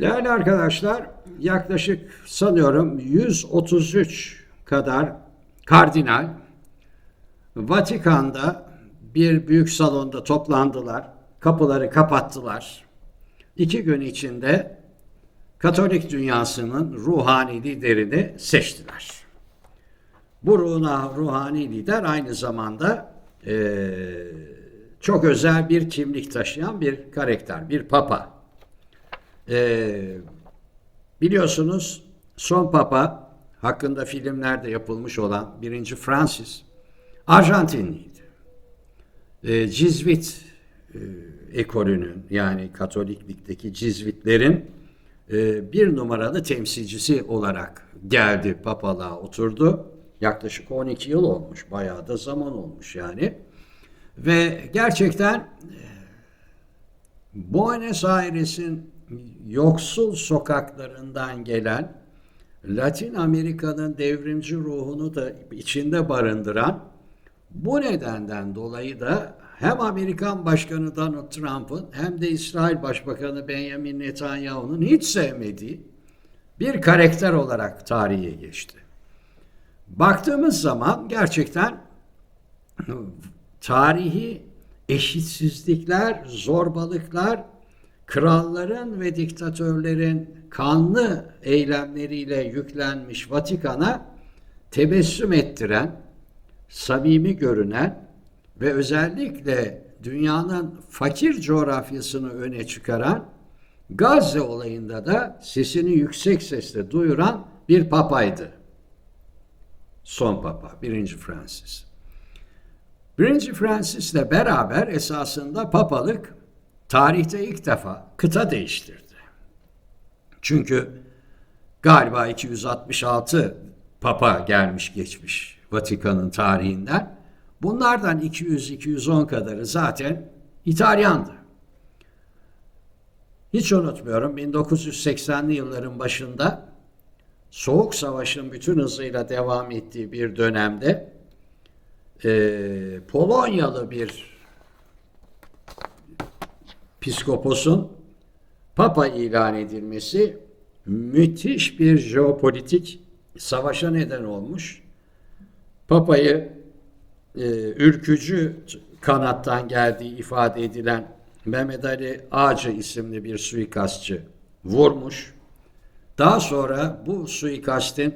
Değerli arkadaşlar, yaklaşık sanıyorum 133 kadar kardinal Vatikan'da bir büyük salonda toplandılar. Kapıları kapattılar. İki gün içinde Katolik dünyasının ruhani liderini seçtiler. Bu ruhuna, ruhani lider aynı zamanda eee, çok özel bir kimlik taşıyan bir karakter, bir papa. Eee, biliyorsunuz son papa hakkında filmlerde yapılmış olan birinci Francis Arjantinliydi. E, Cizvit e, ekolünün yani Katoliklikteki Cizvitlerin e, bir numaralı temsilcisi olarak geldi papalığa oturdu. Yaklaşık 12 yıl olmuş. Bayağı da zaman olmuş yani. Ve gerçekten e, Buenos Aires'in yoksul sokaklarından gelen Latin Amerika'nın devrimci ruhunu da içinde barındıran bu nedenden dolayı da hem Amerikan Başkanı Donald Trump'ın hem de İsrail Başbakanı Benjamin Netanyahu'nun hiç sevmediği bir karakter olarak tarihe geçti. Baktığımız zaman gerçekten tarihi eşitsizlikler, zorbalıklar, kralların ve diktatörlerin kanlı eylemleriyle yüklenmiş Vatikan'a tebessüm ettiren, samimi görünen ve özellikle dünyanın fakir coğrafyasını öne çıkaran Gazze olayında da sesini yüksek sesle duyuran bir papaydı. Son papa, birinci Francis. Birinci Francis'le beraber esasında papalık tarihte ilk defa kıta değiştirdi. Çünkü galiba 266 papa gelmiş geçmiş Vatikan'ın tarihinden. Bunlardan 200-210 kadarı zaten İtalyandı. Hiç unutmuyorum 1980'li yılların başında Soğuk Savaş'ın bütün hızıyla devam ettiği bir dönemde e, Polonyalı bir piskoposun papa ilan edilmesi müthiş bir jeopolitik savaşa neden olmuş. Papayı e, ülkücü kanattan geldiği ifade edilen Mehmet Ali Ağacı isimli bir suikastçı vurmuş. Daha sonra bu suikastin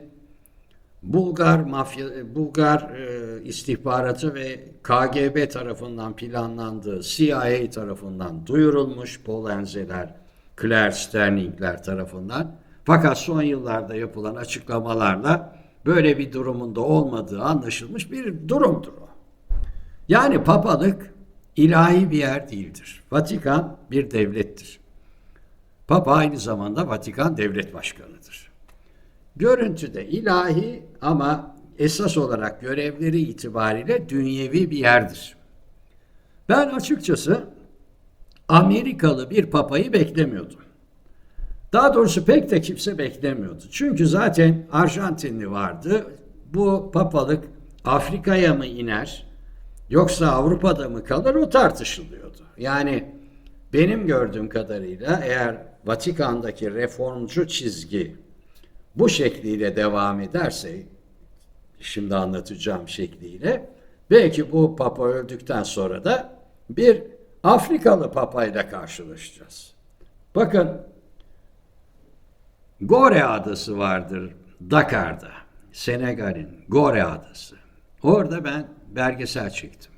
Bulgar mafya, Bulgar e, istihbaratı ve KGB tarafından planlandığı CIA tarafından duyurulmuş Polenzeler, Claire Sterlingler tarafından. Fakat son yıllarda yapılan açıklamalarla böyle bir durumun da olmadığı anlaşılmış bir durumdur o. Yani papalık ilahi bir yer değildir. Vatikan bir devlettir. Papa aynı zamanda Vatikan devlet başkanıdır. Görüntüde ilahi ama esas olarak görevleri itibariyle dünyevi bir yerdir. Ben açıkçası Amerikalı bir papayı beklemiyordum. Daha doğrusu pek de kimse beklemiyordu. Çünkü zaten Arjantinli vardı. Bu papalık Afrika'ya mı iner yoksa Avrupa'da mı kalır o tartışılıyordu. Yani benim gördüğüm kadarıyla eğer Vatikan'daki reformcu çizgi bu şekliyle devam ederse şimdi anlatacağım şekliyle belki bu papa öldükten sonra da bir Afrikalı papayla karşılaşacağız. Bakın Gore adası vardır Dakar'da. Senegal'in Gore adası. Orada ben belgesel çektim.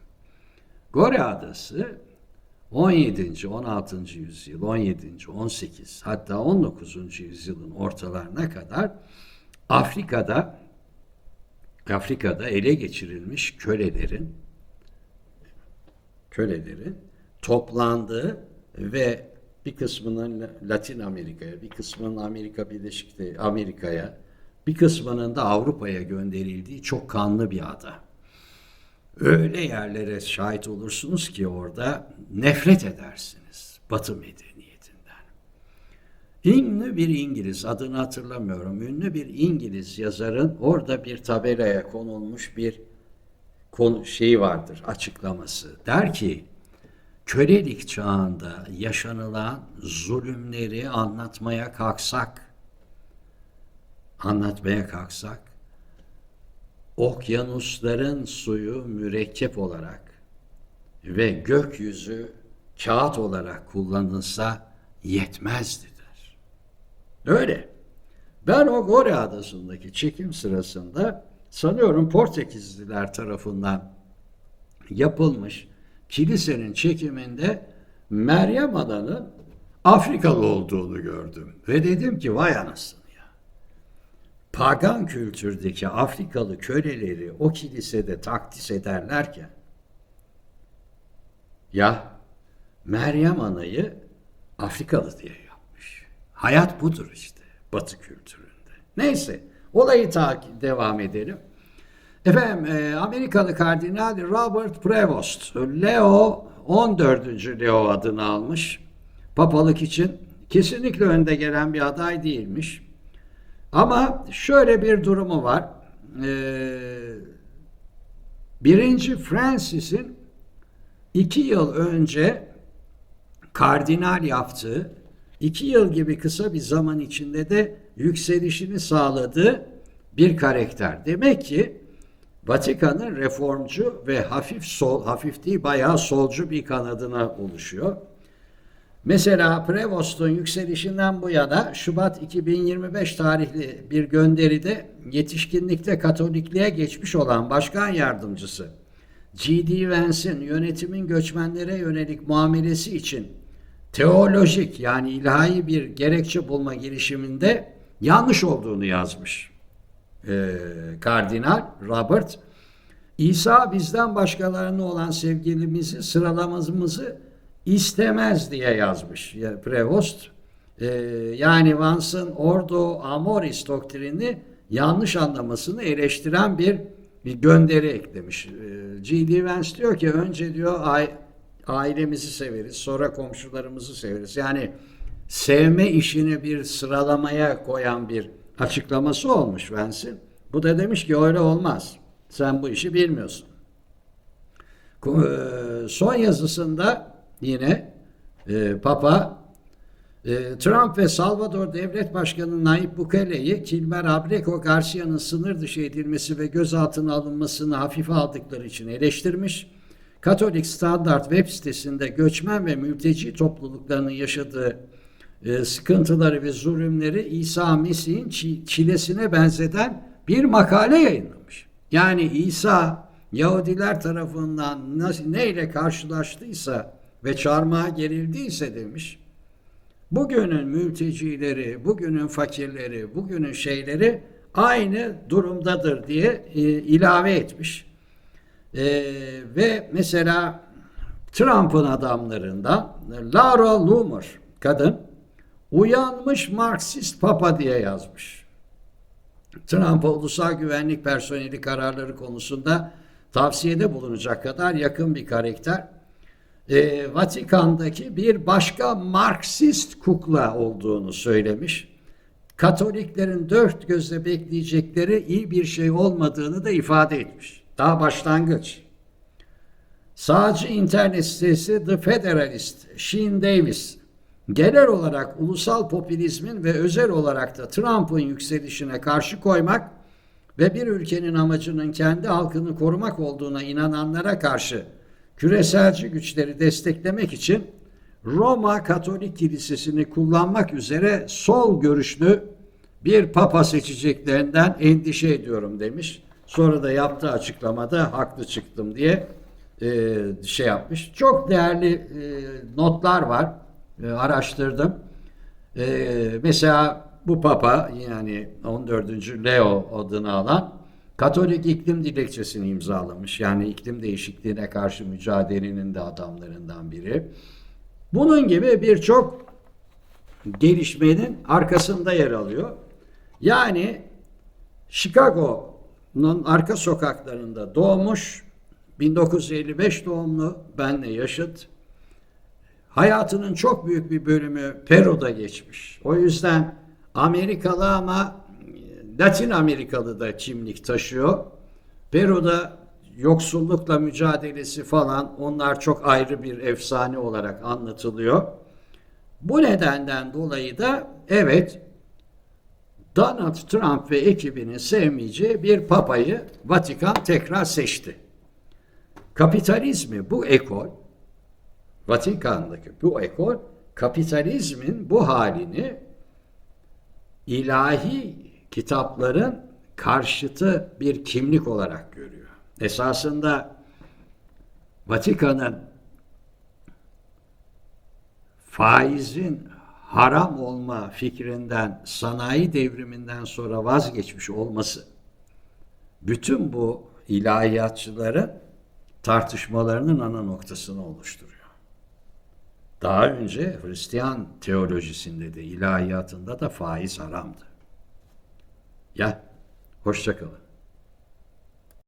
Gore adası 17. 16. yüzyıl, 17. 18 hatta 19. yüzyılın ortalarına kadar Afrika'da Afrika'da ele geçirilmiş kölelerin kölelerin toplandığı ve bir kısmının Latin Amerika'ya, bir kısmının Amerika Birleşik Amerika'ya, bir kısmının da Avrupa'ya gönderildiği çok kanlı bir ada. Öyle yerlere şahit olursunuz ki orada nefret edersiniz Batı medeniyetinden. Ünlü bir İngiliz, adını hatırlamıyorum, ünlü bir İngiliz yazarın orada bir tabelaya konulmuş bir konu şeyi vardır, açıklaması. Der ki, kölelik çağında yaşanılan zulümleri anlatmaya kalksak, anlatmaya kalksak, okyanusların suyu mürekkep olarak ve gökyüzü kağıt olarak kullanılsa yetmezdi. Öyle. Ben o Gore Adası'ndaki çekim sırasında sanıyorum Portekizliler tarafından yapılmış kilisenin çekiminde Meryem Ana'nın Afrikalı olduğunu gördüm. Ve dedim ki vay anasını. Pagan kültürdeki Afrikalı köleleri o kilisede takdis ederlerken ya Meryem Ana'yı Afrikalı diye yapmış. Hayat budur işte Batı kültüründe. Neyse olayı takip devam edelim. Efendim e, Amerikalı Kardinal Robert Prevost, Leo 14. Leo adını almış. Papalık için kesinlikle önde gelen bir aday değilmiş. Ama şöyle bir durumu var. Ee, birinci Francis'in iki yıl önce kardinal yaptığı, iki yıl gibi kısa bir zaman içinde de yükselişini sağladığı bir karakter. Demek ki Vatikan'ın reformcu ve hafif sol, hafif değil bayağı solcu bir kanadına oluşuyor. Mesela Prevost'un yükselişinden bu yana Şubat 2025 tarihli bir gönderide yetişkinlikte Katolikliğe geçmiş olan başkan yardımcısı G.D. Vance'in yönetimin göçmenlere yönelik muamelesi için teolojik yani ilahi bir gerekçe bulma girişiminde yanlış olduğunu yazmış. Ee, Kardinal Robert İsa bizden başkalarına olan sevgilimizi sıralamamızı istemez diye yazmış ya, Prevost. Ee, yani Vance'ın Ordo Amoris doktrinini yanlış anlamasını eleştiren bir bir gönderi eklemiş. Ee, G.D. Vance diyor ki önce diyor ai- ailemizi severiz, sonra komşularımızı severiz. Yani sevme işini bir sıralamaya koyan bir açıklaması olmuş Vance'in. Bu da demiş ki öyle olmaz. Sen bu işi bilmiyorsun. E, Son yazısında yine e, Papa e, Trump ve Salvador Devlet Başkanı Nayib Bukele'yi Kilmer Abrego Garcia'nın sınır dışı edilmesi ve gözaltına alınmasını hafife aldıkları için eleştirmiş. Katolik Standart web sitesinde göçmen ve mülteci topluluklarının yaşadığı e, sıkıntıları ve zulümleri İsa Mesih'in çi- çilesine benzeten bir makale yayınlamış. Yani İsa Yahudiler tarafından nasıl, neyle karşılaştıysa ve çarmıha gerildiyse demiş. Bugünün mültecileri, bugünün fakirleri, bugünün şeyleri aynı durumdadır diye e, ilave etmiş. E, ve mesela Trump'ın adamlarından Laura Loomer kadın uyanmış Marksist Papa diye yazmış. Trump'a ulusal güvenlik personeli kararları konusunda tavsiyede bulunacak kadar yakın bir karakter. Ee, Vatikan'daki bir başka Marksist kukla olduğunu söylemiş. Katoliklerin dört gözle bekleyecekleri iyi bir şey olmadığını da ifade etmiş. Daha başlangıç. Sağcı internet sitesi The Federalist, Sheen Davis, genel olarak ulusal popülizmin ve özel olarak da Trump'ın yükselişine karşı koymak ve bir ülkenin amacının kendi halkını korumak olduğuna inananlara karşı küreselci güçleri desteklemek için Roma Katolik Kilisesi'ni kullanmak üzere sol görüşlü bir papa seçeceklerinden endişe ediyorum demiş. Sonra da yaptığı açıklamada haklı çıktım diye e, şey yapmış. Çok değerli e, notlar var. E, araştırdım. E, mesela bu papa yani 14. Leo adını alan Katolik iklim dilekçesini imzalamış. Yani iklim değişikliğine karşı mücadelenin de adamlarından biri. Bunun gibi birçok gelişmenin arkasında yer alıyor. Yani Chicago'nun arka sokaklarında doğmuş, 1955 doğumlu, benle yaşıt. Hayatının çok büyük bir bölümü Peru'da geçmiş. O yüzden Amerikalı ama Latin Amerikalı da kimlik taşıyor. Peru'da yoksullukla mücadelesi falan onlar çok ayrı bir efsane olarak anlatılıyor. Bu nedenden dolayı da evet Donald Trump ve ekibinin sevmeyeceği bir papayı Vatikan tekrar seçti. Kapitalizmi bu ekol, Vatikan'daki bu ekol, kapitalizmin bu halini ilahi kitapların karşıtı bir kimlik olarak görüyor. Esasında Vatikan'ın faizin haram olma fikrinden sanayi devriminden sonra vazgeçmiş olması bütün bu ilahiyatçıların tartışmalarının ana noktasını oluşturuyor. Daha önce Hristiyan teolojisinde de ilahiyatında da faiz haramdı. Ya, hoşçakalın.